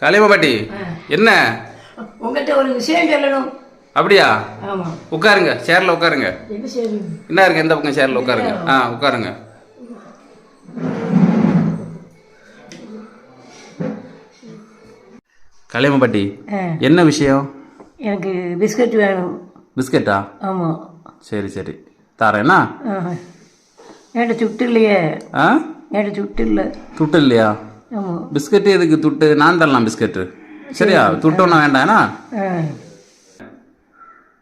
காளியம்மா பாட்டி என்ன? உங்கள்கிட்ட ஒரு விஷயம் சொல்லணும். அப்படியா? உட்காருங்க சேர்ல உட்காருங்க. என்ன இருக்கு? எந்த பக்கம் சேர்ல உட்காருங்க? ஆ உட்காருங்க. காளியம்மா பாட்டி என்ன விஷயம்? எனக்கு பிஸ்கட் வேணும். பிஸ்கட்டா? ஆமாம் சரி சரி. ஆஹா. என்கிட்ட சுட்டு இல்லையே? ஆ? என்கிட்ட சுட்டு இல்லை? துட்டு இல்லையா? பிஸ்கட்டு எதுக்கு துட்டு? நான் தரலாம் பிஸ்கட்டு. சரியா? துட்டு ஒன்றும் வேண்டாம்னா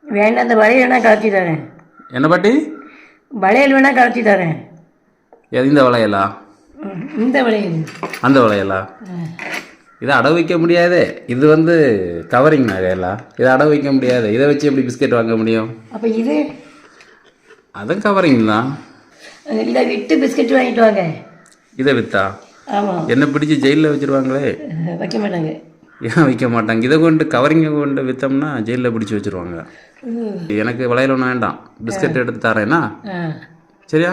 வேண்டாம் அந்த வளையல் வேணால் கலத்தி தரேன். என்ன பாட்டி? வளையல் வேணால் கலத்தி தரேன். இந்த வளையலா? இந்த வளையல். அந்த வளையலா? இதை அடவு வைக்க முடியாதே. இது வந்து கவரிங் நகையலா? இதை அடவு வைக்க முடியாது. இதை வச்சு எப்படி பிஸ்கட் வாங்க முடியும்? அப்போ இது? அதுவும் கவரிங் தான். இல்லை விட்டு பிஸ்கட் வாங்கிட்டு வாங்க. இதை வித்தா? என்ன பிடிச்சி ஜெயிலில் வச்சிருவாங்களே? வைக்க மாட்டாங்க. ஏன் வைக்க மாட்டாங்க? இதை கொண்டு கவரிங்கை கொண்டு விற்றோம்னா ஜெயிலில் பிடிச்சி வச்சிருவாங்க. எனக்கு வளையல் ஒன்றும் வேண்டாம். பிஸ்கட் எடுத்து தரேன்னா? சரியா?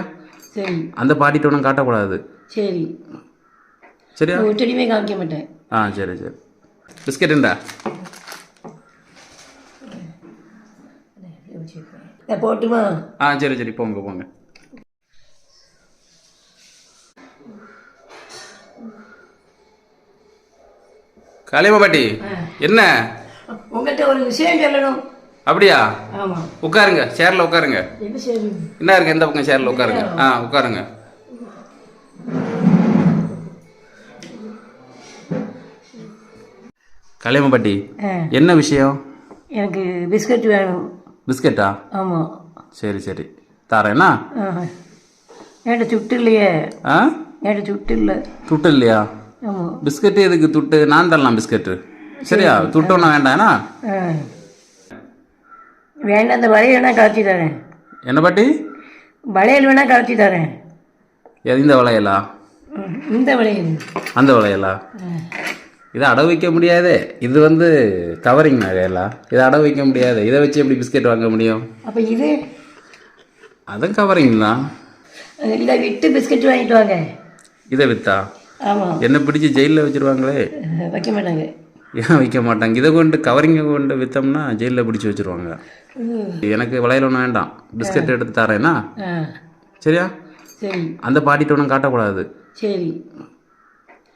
சரி. அந்த பாட்டிட்ட ஒன்றும் காட்டக்கூடாது. சரி. சரியா? ஒட்டடியுமே காமிக்க மாட்டேன். ஆ சரி சரி. பிஸ்கட் நான் போட்டுமா? ஆ சரி சரி. போங்க போங்க. காளியம்மா பாட்டி என்ன? உங்கள்கிட்ட ஒரு விஷயம் சொல்லணும். அப்படியா? உட்காருங்க சேர்ல உட்காருங்க. என்ன இருக்கு எந்த பக்கம் சேர்ல உட்காருங்க. ஆ உட்காருங்க. காளியம்மா பாட்டி என்ன விஷயம்? எனக்கு பிஸ்கட் வேணும். பிஸ்கட்டா? ஆமாம் சரி சரி. ஆஹா. என்கிட்ட சுட்டு இல்லையே ஆ? என்கிட்ட சுட்டு இல்லை துட்டு இல்லையா பிஸ்கட்டு எதுக்கு? துட்டு. நான் தரலாம் பிஸ்கட்டு. சரியா? துட்டு ஒன்றும் வேண்டாம்னா வேண்டாம் அந்த வளையல் வேணால் கலத்தி தரேன். என்ன பாட்டி? வளையல் வேணால் கலத்தி தரேன். எது இந்த வளையலா? இந்த வளையல். அந்த வளையலா? இதை அடவு வைக்க முடியாதே. இது வந்து கவரிங் நகையலா இதை அடவு வைக்க முடியாது. இதை வச்சு எப்படி பிஸ்கட் வாங்க முடியும்? அப்போ இது? அதுவும் கவரிங் தான். இல்லை விட்டு பிஸ்கட் வாங்கிட்டு வாங்க. இதை வித்தா? ஆமாம் என்ன பிடிச்சி ஜெயிலில் வச்சிருவாங்களே? வைக்க மாட்டாங்க. ஏன் வைக்க மாட்டாங்க? இதை கொண்டு கவரிங்கை கொண்டு விற்றோம்னா ஜெயிலில் பிடிச்சி வச்சிருவாங்க. எனக்கு வளையல் ஒன்றும் வேண்டாம். பிஸ்கட் எடுத்து தரேன்னா? சரியா? சரி. அந்த பாட்டிட்ட ஒன்றும் காட்டக்கூடாது. சரி.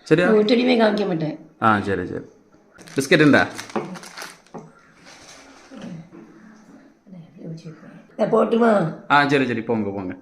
சரியா? ஒட்டடியுமே காமிக்க மாட்டேன். ஆ சரி சரி. பிஸ்கட் உண்டா போட்டுமா? ஆ சரி சரி. போங்க போங்க.